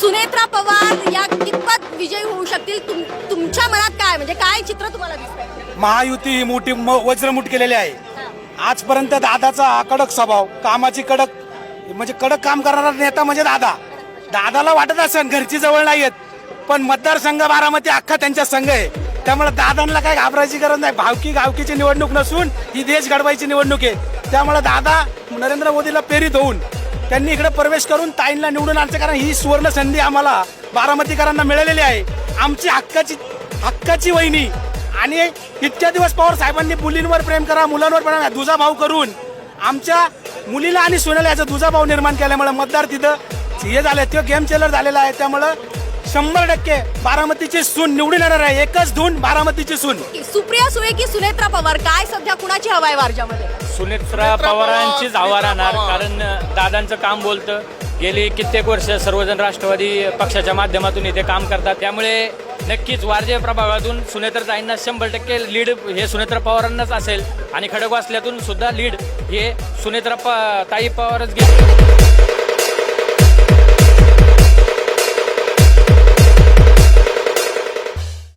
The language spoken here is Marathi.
सुनेत्रा पवार या कितपत विजयी होऊ शकतील? तुम- तुमच्या मनात काय? म्हणजे काय चित्र तुम्हाला दिसतंय? महायुती ही मोठी म- वज्रमुठ केलेली आहे. आजपर्यंत दादाचा कडक स्वभाव कामाची कडक म्हणजे कडक काम करणारा नेता म्हणजे दादा. दादाला वाटत असेल घरची जवळ नाही येत पण मतदारसंघ बारामती अख्खा त्यांच्या संघ आहे. त्यामुळे दादांना काय घाबरायची गरज नाही. भावकी गावकीची निवडणूक नसून ही देश घडवायची निवडणूक आहे. त्यामुळे दादा नरेंद्र मोदीला प्रेरित होऊन त्यांनी इकडे प्रवेश करून ताईंना निवडून आणायचं कारण ही सुवर्ण संधी आम्हाला बारामतीकरांना मिळालेली आहे. आमची हक्काची हक्काची वहिनी. आणि इतक्या दिवस पवार साहेबांनी मुलींवर प्रेम करा मुलांवर प्रेम करा दुजा भाव करून आमच्या मुलीला आणि सुनेला याचा दुजा भाव निर्माण केल्यामुळे मतदार तिथं हे झाले तो गेम चेलर झालेला आहे. त्यामुळं शंभर टक्के बारामतीची सून निवडून येणार आहे. एकच धून बारामतीची सून. सुप्रिया सुळे की सुनेत्रा पवार? काय सध्या कुणाची हवा आहे वारजामध्ये? सुनेत्रा पवारांचीच हवा राहणार कारण दादांचं काम बोलतं. गेली कित्येक वर्ष सर्वजण राष्ट्रवादी पक्षाच्या माध्यमातून इथे काम करतात. त्यामुळे नक्कीच वारजे प्रभागातून सुनेत्रताईंना शंभर टक्के लीड हे सुनेत्रा पवारांनाच असेल. आणि खडकवासल्यातून सुद्धा लीड हे सुनेत्रा प ताई पवारच घेतील.